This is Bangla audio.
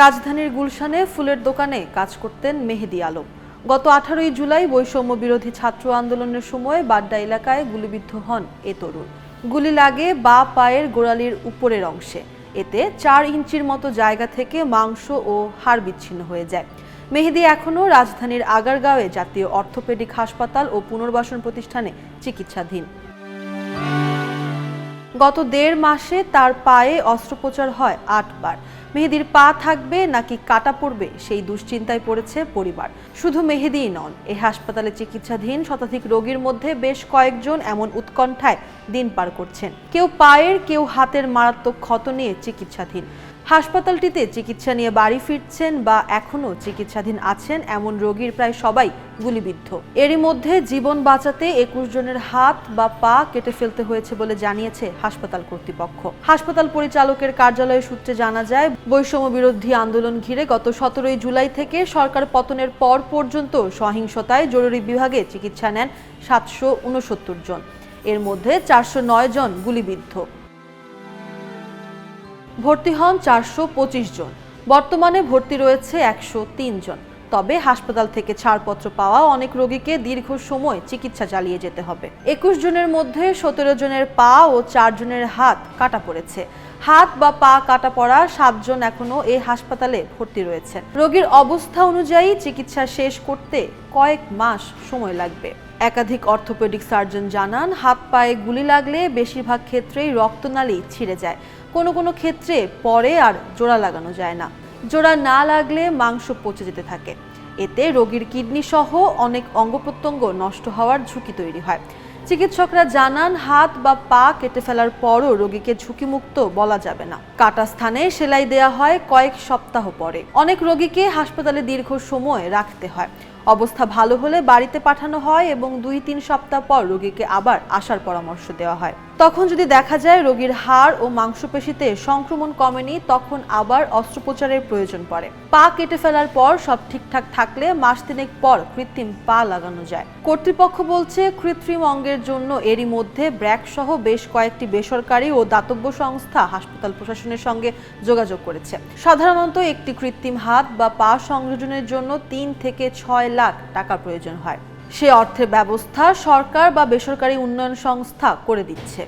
রাজধানীর গুলশানে ফুলের দোকানে কাজ করতেন মেহেদি আলম। গত আঠারোই জুলাই বৈষম্য বিরোধী ছাত্র আন্দোলনের সময় বাড্ডা এলাকায় গুলিবিদ্ধ হন এ তরুণ। গুলি লাগে বা পায়ের গোড়ালির উপরের অংশে। এতে চার ইঞ্চির মতো জায়গা থেকে মাংস ও হাড় বিচ্ছিন্ন হয়ে যায়। মেহেদি এখনও রাজধানীর আগারগাঁওয়ে জাতীয় অর্থোপেডিক হাসপাতাল ও পুনর্বাসন প্রতিষ্ঠানে চিকিৎসাধীন। গত দেড় মাসে তার পায়ে অস্ত্রোপচার হয় আটবার। মেহেদির পা থাকবে নাকি কাটা পড়বে সেই দুশ্চিন্তায় পড়েছে পরিবার। শুধু মেহেদিই নন এই হাসপাতালে চিকিৎসাধীন শতাধিক রোগীর মধ্যে বেশ কয়েকজন এমন উৎকণ্ঠায় দিন পার করছেন। কেউ পায়ের, কেউ হাতের মারাত্মক ক্ষত নিয়ে চিকিৎসাধীন। হাসপাতালটিতে চিকিৎসা নিয়ে বাড়ি ফিরছেন বা এখনও চিকিৎসাধীন আছেন এমন রোগীর প্রায় সবাই গুলিবিদ্ধ। এরই মধ্যে জীবন বাঁচাতে একুশ জনের হাত বা পা কেটে ফেলতে হয়েছে বলে জানিয়েছে হাসপাতাল কর্তৃপক্ষ। হাসপাতাল পরিচালকের কার্যালয়ের সূত্রে জানা যায়, বৈষম্য বিরোধী আন্দোলন ঘিরে গত সতেরোই জুলাই থেকে সরকার পতনের পর পর্যন্ত সহিংসতায় জরুরি বিভাগে চিকিৎসা নেন সাতশো উনসত্তর জন। এর মধ্যে চারশো নয় জন গুলিবিদ্ধ। ভর্তি হন চারশো পঁচিশ জন। বর্তমানে ভর্তি রয়েছে একশো তিন জন। তবে হাসপাতাল থেকে ছাড়পত্র পাওয়া অনেক রোগীকে দীর্ঘ সময় চিকিৎসা চালিয়ে যেতে হবে। একুশ জনের মধ্যে সতেরো জনের পা ও চার জনের হাত কাটা পড়েছে। হাত বা পা কাটা পড়া সাতজন এখনও এই হাসপাতালে ভর্তি রয়েছে রোগীর অবস্থা অনুযায়ী চিকিৎসা শেষ করতে কয়েক মাস সময় লাগবে। একাধিক অর্থোপেডিক সার্জন জানান, হাত পায়ে গুলি লাগলে বেশিরভাগ ক্ষেত্রেই রক্তনালী ছিঁড়ে যায়। কোনো কোনো ক্ষেত্রে পরে আর জোড়া লাগানো যায় না। জোড়া না লাগলে মাংস পচে যেতে থাকে। এতে রোগীর কিডনি সহ অনেক অঙ্গ প্রত্যঙ্গ নষ্ট হওয়ার ঝুঁকি তৈরি হয়। চিকিৎসকরা জানান, হাত বা পা কেটে ফেলার পরও রোগীকে ঝুঁকিমুক্ত বলা যাবে না। কাটা স্থানে সেলাই দেয়া হয় কয়েক সপ্তাহ পরে। অনেক রোগীকে হাসপাতালে দীর্ঘ সময় রাখতে হয়। অবস্থা ভালো হলে বাড়িতে পাঠানো হয় এবং দুই তিন সপ্তাহ পর রোগীকে আবার আসার পরামর্শ দেওয়া হয়। তখন যদি দেখা যায় রোগীর হাড় ও মাংসপেশিতে সংক্রমণ কমেনি, তখন আবার অস্ত্রোপচারের প্রয়োজন পড়ে। পা কেটে ফেলার পর সব ঠিকঠাক থাকলে মাস তিনেক পর কৃত্রিম পা লাগানো যায়। কর্তৃপক্ষ বলছে কৃত্রিম অঙ্গের জন্য এরই মধ্যে ব্র্যাক সহ বেশ কয়েকটি বেসরকারি ও দাতব্য সংস্থা হাসপাতাল প্রশাসনের সঙ্গে যোগাযোগ করেছে। সাধারণত একটি কৃত্রিম হাত বা পা সংযোজনের জন্য তিন থেকে ছয় লাখ টাকা প্রয়োজন হয়। সে অর্থের ব্যবস্থা সরকার বা বেসরকারি উন্নয়ন সংস্থা করে দিচ্ছে।